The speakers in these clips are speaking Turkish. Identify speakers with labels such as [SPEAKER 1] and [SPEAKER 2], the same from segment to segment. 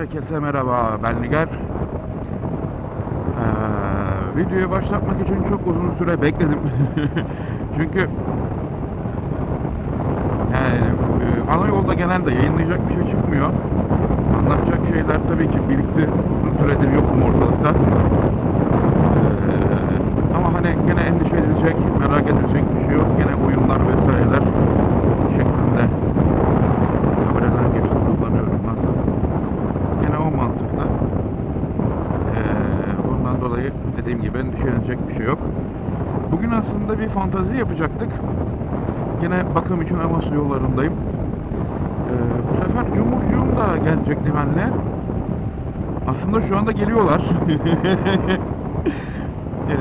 [SPEAKER 1] Herkese merhaba, ben Nigar. Ee, videoyu başlatmak için çok uzun süre bekledim. Çünkü yani e, ana yolda genelde yayınlayacak bir şey çıkmıyor. Anlatacak şeyler tabii ki birikti. Uzun süredir yokum ortalıkta. Ee, ama hani gene endişe edilecek, merak edilecek bir şey yok. Gene oyunlar vesaireler şeklinde tabeladan geçtim, hızlanıyorum nasıl? Gene o mantıkta. Ee, dediğim gibi endişelenecek bir şey yok. Bugün aslında bir fantazi yapacaktık. Yine bakım için Amasya yollarındayım. Ee, bu sefer Cumhurcuğum da gelecekti benimle. Aslında şu anda geliyorlar. Ee,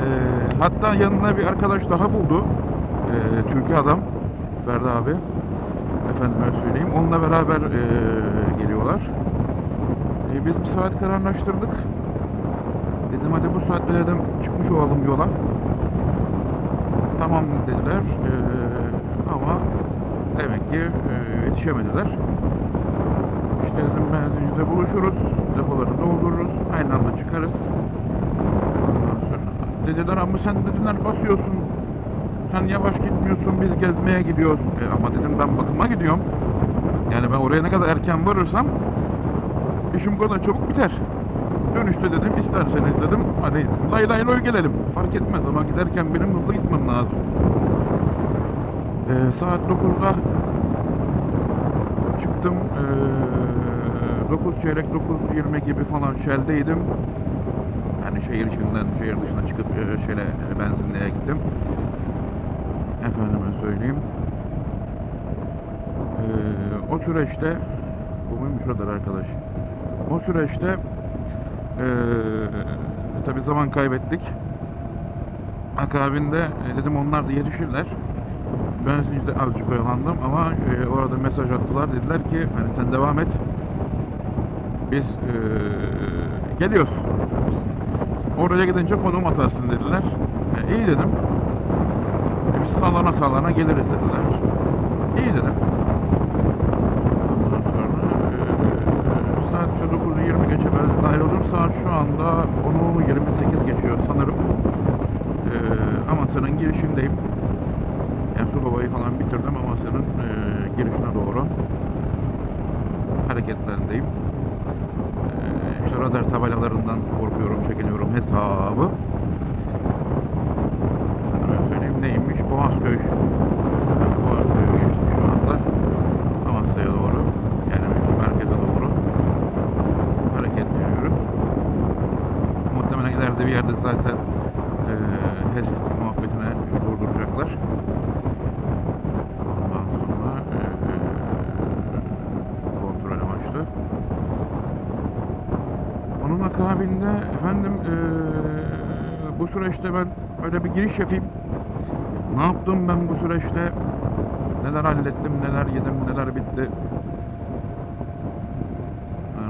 [SPEAKER 1] hatta yanına bir arkadaş daha buldu. Ee, Türkiye adam. Ferdi abi. Efendime söyleyeyim. Onunla beraber ee, geliyorlar. Ee, biz bir saat kararlaştırdık. Dedim hadi bu saatte dedim çıkmış olalım yola. Tamam dediler. Ee, ama demek ki ee, yetişemediler. İşte dedim benzincide buluşuruz. Depoları doldururuz. Aynı anda çıkarız. Ondan sonra dediler ama sen dediler basıyorsun. Sen yavaş gitmiyorsun biz gezmeye gidiyoruz. E, ama dedim ben bakıma gidiyorum. Yani ben oraya ne kadar erken varırsam işim kadar çabuk biter. Dönüşte dedim isterseniz dedim hadi lay lay loy gelelim. Fark etmez ama giderken benim hızlı gitmem lazım. Ee, saat 9'da çıktım. Ee, 9 çeyrek 9.20 gibi falan Shell'deydim. Yani şehir içinden şehir dışına çıkıp e, şöyle e, benzinliğe gittim. Efendime söyleyeyim. Ee, o süreçte bu muymuş arkadaş. O süreçte ee, tabi zaman kaybettik. Akabinde e, dedim onlar da yetişirler. Benzincide azıcık oyalandım ama e, orada mesaj attılar. Dediler ki hani sen devam et. Biz e, geliyoruz. Oraya gidince konum atarsın dediler. E, iyi dedim. E, biz sağlana sağlana geliriz dediler. İyi dedim. Ondan sonra işte 9'u 20 geçe benzin ayrıldım. Saat şu anda 10'u 28 geçiyor sanırım. E, Amasya'nın girişindeyim. Yani su babayı falan bitirdim Amasya'nın e, girişine doğru hareketlerindeyim. E, işte radar tabelalarından korkuyorum, çekiniyorum hesabı. Efendime söyleyeyim neymiş? Boğazköy. İşte Boğazköy'ü geçtik şu anda. Amasya'ya doğru. Yani işte merkeze doğru hareketleniyoruz. Muhtemelen ileride bir yerde zaten e, HES muhabbetine durduracaklar. Ondan sonra e, kontrol amaçlı. Onun akabinde efendim e, bu süreçte ben öyle bir giriş yapayım. Ne yaptım ben bu süreçte? Neler hallettim, neler yedim, neler bitti.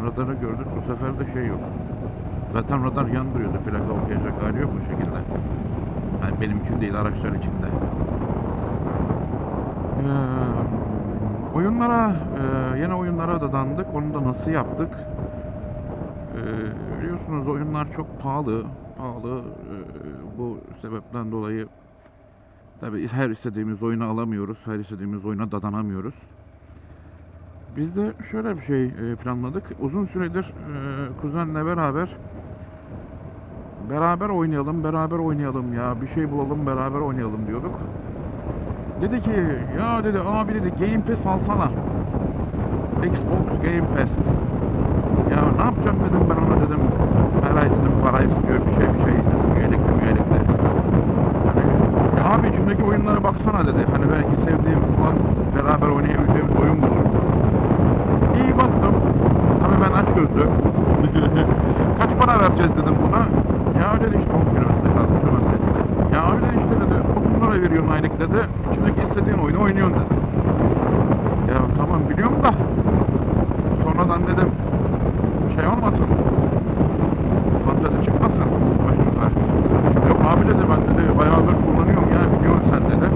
[SPEAKER 1] Radarı gördük bu sefer de şey yok. Zaten radar yandırıyordu. Plaka okuyacak hali yok bu şekilde. Yani benim için değil araçlar içinde. Ee, oyunlara, e, yeni oyunlara da dandık. Onu da nasıl yaptık? Ee, biliyorsunuz oyunlar çok pahalı. Pahalı. Ee, bu sebepten dolayı tabii her istediğimiz oyunu alamıyoruz. Her istediğimiz oyuna dadanamıyoruz. Biz de şöyle bir şey e, planladık. Uzun süredir e, kuzenle beraber beraber oynayalım, beraber oynayalım ya. Bir şey bulalım, beraber oynayalım diyorduk. Dedi ki ya dedi abi dedi Game Pass alsana. Xbox Game Pass. Ya ne yapacağım dedim ben ona dedim. Her ay dedim para istiyor bir şey bir şey. Üyelikle üyelikle. Hani, ya abi içindeki oyunlara baksana dedi. Hani belki sevdiğim falan beraber oynayabileceğimiz oyun buluruz. İyi baktım. Tabii ben aç gözlü. Kaç para vereceğiz dedim buna. Ya dedi işte 10 kilometre kalmış ona sen. Ya öyle işte dedi 30 lira veriyorsun aylık dedi. İçindeki istediğin oyunu oynuyorsun dedi. Ya tamam biliyorum da sonradan dedim şey olmasın. Fantezi çıkmasın başımıza. Yok abi dedi ben dedi bayağıdır kullanıyorum ya biliyorsun sen dedi.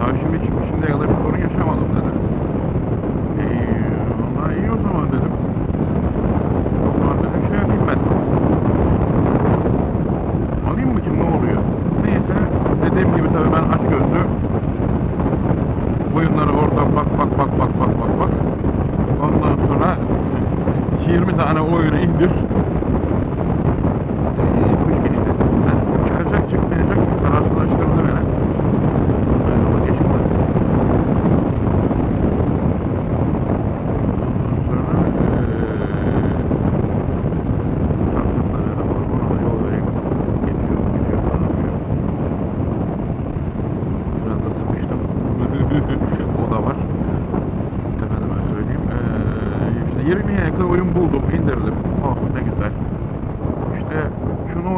[SPEAKER 1] Ya şimdi şimdiye kadar bir sorun yaşamadım dedi.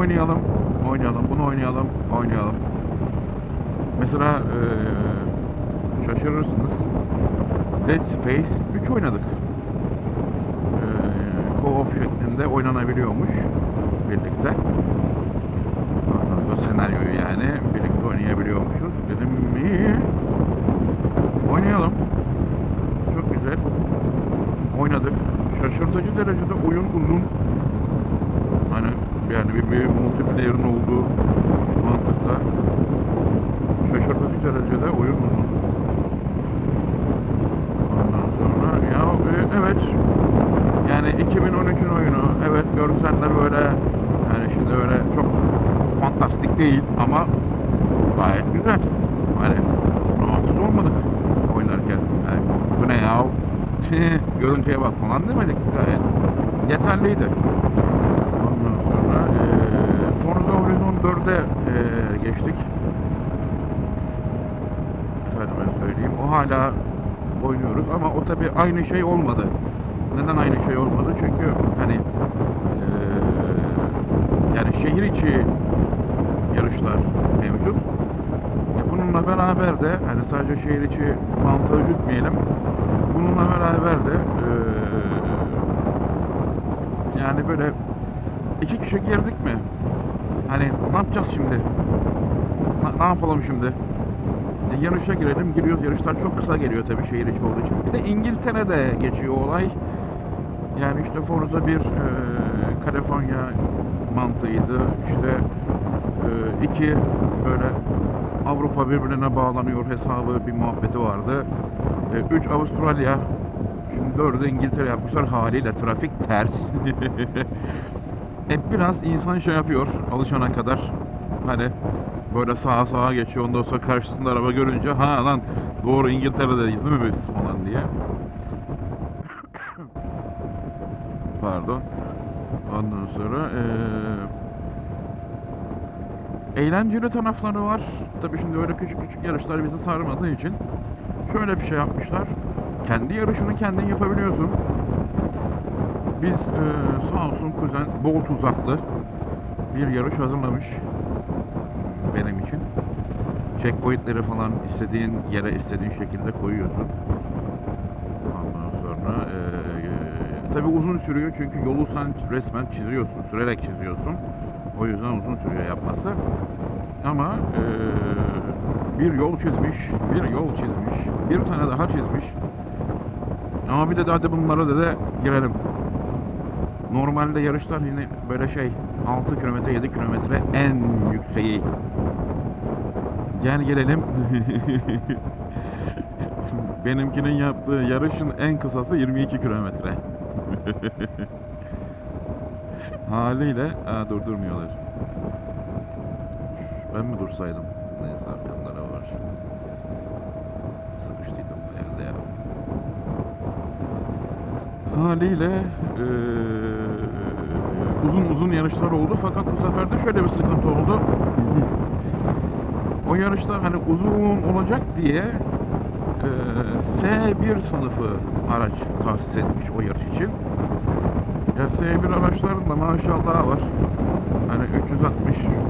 [SPEAKER 1] Oynayalım, oynayalım, bunu oynayalım, oynayalım. Mesela eee, şaşırırsınız. Dead Space 3 oynadık. Eee co-op şeklinde oynanabiliyormuş birlikte. Ondan sonra senaryoyu yani birlikte oynayabiliyormuşuz. Dedim iyi. Oynayalım. Çok güzel. Oynadık. Şaşırtıcı derecede oyun uzun. Yani bir, bir multiplayer'ın olduğu mantıkla şaşırtıcı derecede oyun uzun. Ondan sonra ya evet yani 2013'ün oyunu evet görseller böyle yani şimdi öyle çok fantastik değil ama gayet güzel. Hani rahatsız olmadık oynarken. Yani, bu ne ya? Görüntüye bak falan demedik gayet. Yeterliydi. Ondan sonra eee Forza Horizon 4'e eee, geçtik. Efendime söyleyeyim. O hala oynuyoruz ama o tabi aynı şey olmadı. Neden aynı şey olmadı? Çünkü hani eee, yani şehir içi yarışlar mevcut. E bununla beraber de hani sadece şehir içi mantığı gütmeyelim. Bununla beraber de eee, yani böyle iki kişi girdik mi? Hani ne yapacağız şimdi? Na- ne yapalım şimdi? E, yarışa girelim. Giriyoruz. Yarışlar çok kısa geliyor tabii şehir içi olduğu için. Bir de İngiltere'de geçiyor olay. Yani işte Forza 1 e, Kaliforniya mantığıydı. İşte e, iki böyle Avrupa birbirine bağlanıyor hesabı bir muhabbeti vardı. 3 Avustralya. Şimdi dördü de İngiltere yapmışlar haliyle trafik ters. Hep biraz insan şey yapıyor alışana kadar. Hani böyle sağa sağa geçiyor ondan sonra karşısında araba görünce ha lan doğru İngiltere'deyiz değil mi biz falan diye. Pardon. Ondan sonra eee eğlenceli tarafları var. Tabii şimdi öyle küçük küçük yarışlar bizi sarmadığı için şöyle bir şey yapmışlar. Kendi yarışını kendin yapabiliyorsun. Biz eee, sağ olsun kuzen bol tuzaklı bir yarış hazırlamış benim için. Checkpointleri falan istediğin yere istediğin şekilde koyuyorsun. Ondan sonra eee tabi uzun sürüyor çünkü yolu sen resmen çiziyorsun, sürerek çiziyorsun. O yüzden uzun sürüyor yapması. Ama eee, bir yol çizmiş, bir yol çizmiş, bir tane daha çizmiş. Ama bir de hadi bunlara da, da girelim. Normalde yarışlar yine böyle şey 6 kilometre 7 kilometre en yükseği. Gel gelelim. Benimkinin yaptığı yarışın en kısası 22 kilometre. Haliyle aa, durdurmuyorlar. Ben mi dursaydım? Neyse arkamda ne var. Sıkıştıydım evde ya. Haliyle eee, uzun uzun yarışlar oldu fakat bu sefer de şöyle bir sıkıntı oldu. o yarışlar hani uzun olacak diye eee, S1 sınıfı araç tahsis etmiş o yarış için. Ya S1 araçların da maşallah var. Hani 360,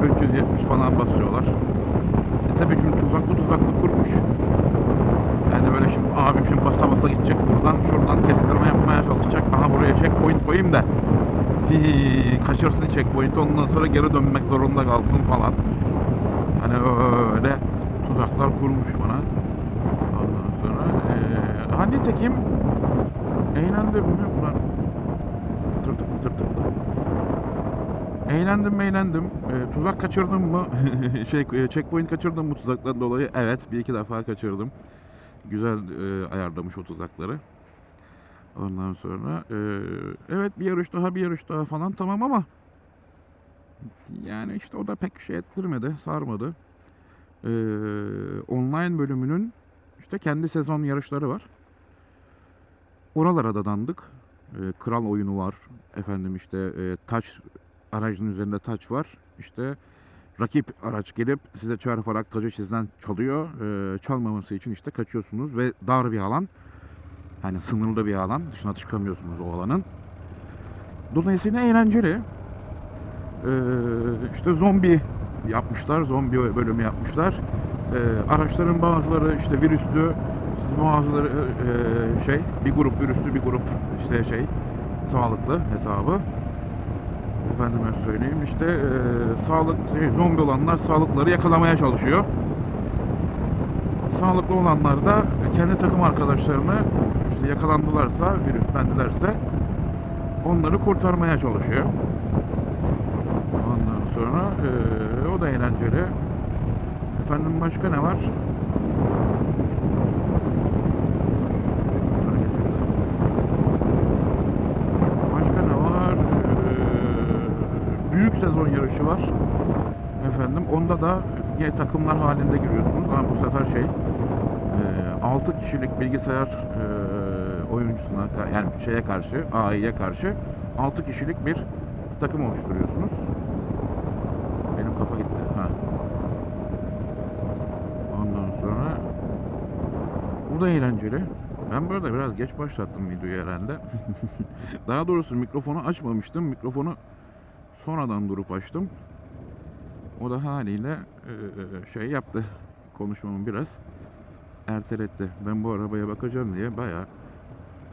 [SPEAKER 1] 370 falan basıyorlar. E tabii şimdi tuzaklı tuzaklı kurmuş. Yani böyle şimdi abim şimdi basa basa gidecek buradan şuradan kestirme yapmaya çalışacak. Aha buraya checkpoint koyayım da hi, kaçırsın checkpoint ondan sonra geri dönmek zorunda kalsın falan. Hani öyle tuzaklar kurmuş bana. Ondan sonra eee ha nitekim eğlendim mi ulan tırtıklı tırtıklı. Eğlendim eğlendim. Eee, tuzak kaçırdım mı? şey e, checkpoint kaçırdım mı tuzaktan dolayı? Evet bir iki defa kaçırdım. Güzel e, ayarlamış o tuzakları. Ondan sonra e, evet bir yarış daha bir yarış daha falan tamam ama yani işte o da pek şey ettirmedi, sarmadı. E, online bölümünün işte kendi sezon yarışları var. Oralara da dandık. E, kral oyunu var. Efendim işte e, taç aracın üzerinde taç var. İşte rakip araç gelip size çarparak tacı sizden çalıyor. Ee, çalmaması için işte kaçıyorsunuz ve dar bir alan. Yani sınırlı bir alan. Dışına çıkamıyorsunuz o alanın. Dolayısıyla eğlenceli. Ee, işte zombi yapmışlar, zombi bölümü yapmışlar. Ee, araçların bazıları işte virüslü, bazıları e, şey bir grup virüslü bir grup işte şey sağlıklı hesabı. Efendime söyleyeyim işte e, sağlık şey, zombi olanlar sağlıkları yakalamaya çalışıyor. Sağlıklı olanlar da kendi takım arkadaşlarını işte yakalandılarsa, virüslendilerse onları kurtarmaya çalışıyor. Ondan sonra eee, o da eğlenceli. Efendim başka ne var? Şunlara geçelim. Başka ne var? Eee, büyük sezon yarışı var. Efendim onda da yine takımlar halinde giriyorsunuz ama bu sefer şey 6 kişilik bilgisayar eee, oyuncusuna yani şeye karşı AI'ye karşı 6 kişilik bir takım oluşturuyorsunuz. Benim kafa gitti. Ha. Ondan sonra bu da eğlenceli. Ben burada biraz geç başlattım videoyu herhalde. Daha doğrusu mikrofonu açmamıştım. Mikrofonu sonradan durup açtım. O da haliyle eee, şey yaptı. Konuşmamı biraz erteletti. Ben bu arabaya bakacağım diye bayağı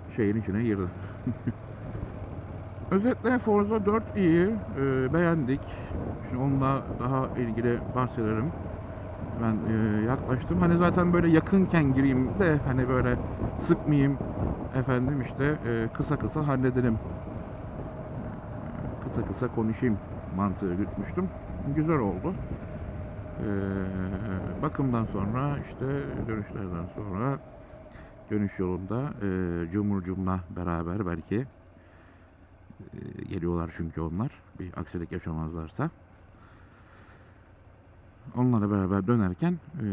[SPEAKER 1] şeyin içine girdim. Özetle Forza 4 iyi, e, beğendik. Şimdi onunla daha ilgili bahsederim. Ben e, yaklaştım. Hani zaten böyle yakınken gireyim de hani böyle sıkmayayım efendim işte e, kısa kısa halledelim. Kısa kısa konuşayım mantığı gütmüştüm. Güzel oldu. Ee, bakımdan sonra işte dönüşlerden sonra dönüş yolunda e, Cumhurcum'la beraber belki e, geliyorlar çünkü onlar bir aksilik yaşamazlarsa onlarla beraber dönerken e,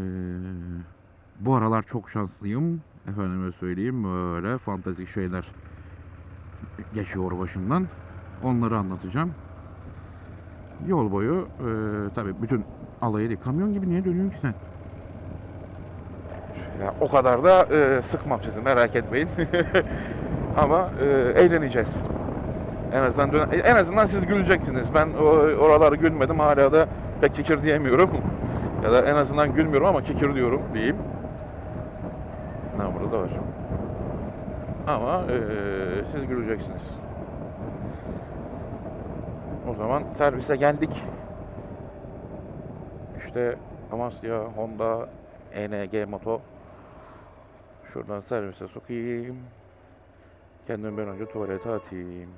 [SPEAKER 1] bu aralar çok şanslıyım efendime söyleyeyim böyle fantastik şeyler geçiyor başımdan onları anlatacağım yol boyu e, tabi bütün alayı değil. Kamyon gibi niye dönüyorsun ki sen? Ya o kadar da e, sıkmam sizi merak etmeyin. Ama e, eğleneceğiz. En azından dön- en azından siz güleceksiniz. Ben o, oraları gülmedim. Hala da pek kikir diyemiyorum. ya da en azından gülmüyorum ama kikir diyorum diyeyim. Ne burada da var. Ama e, siz güleceksiniz. O zaman servise geldik. İşte Amasya, Honda, ENG Moto. Şuradan servise sokayım. Kendimi ben önce tuvalete atayım.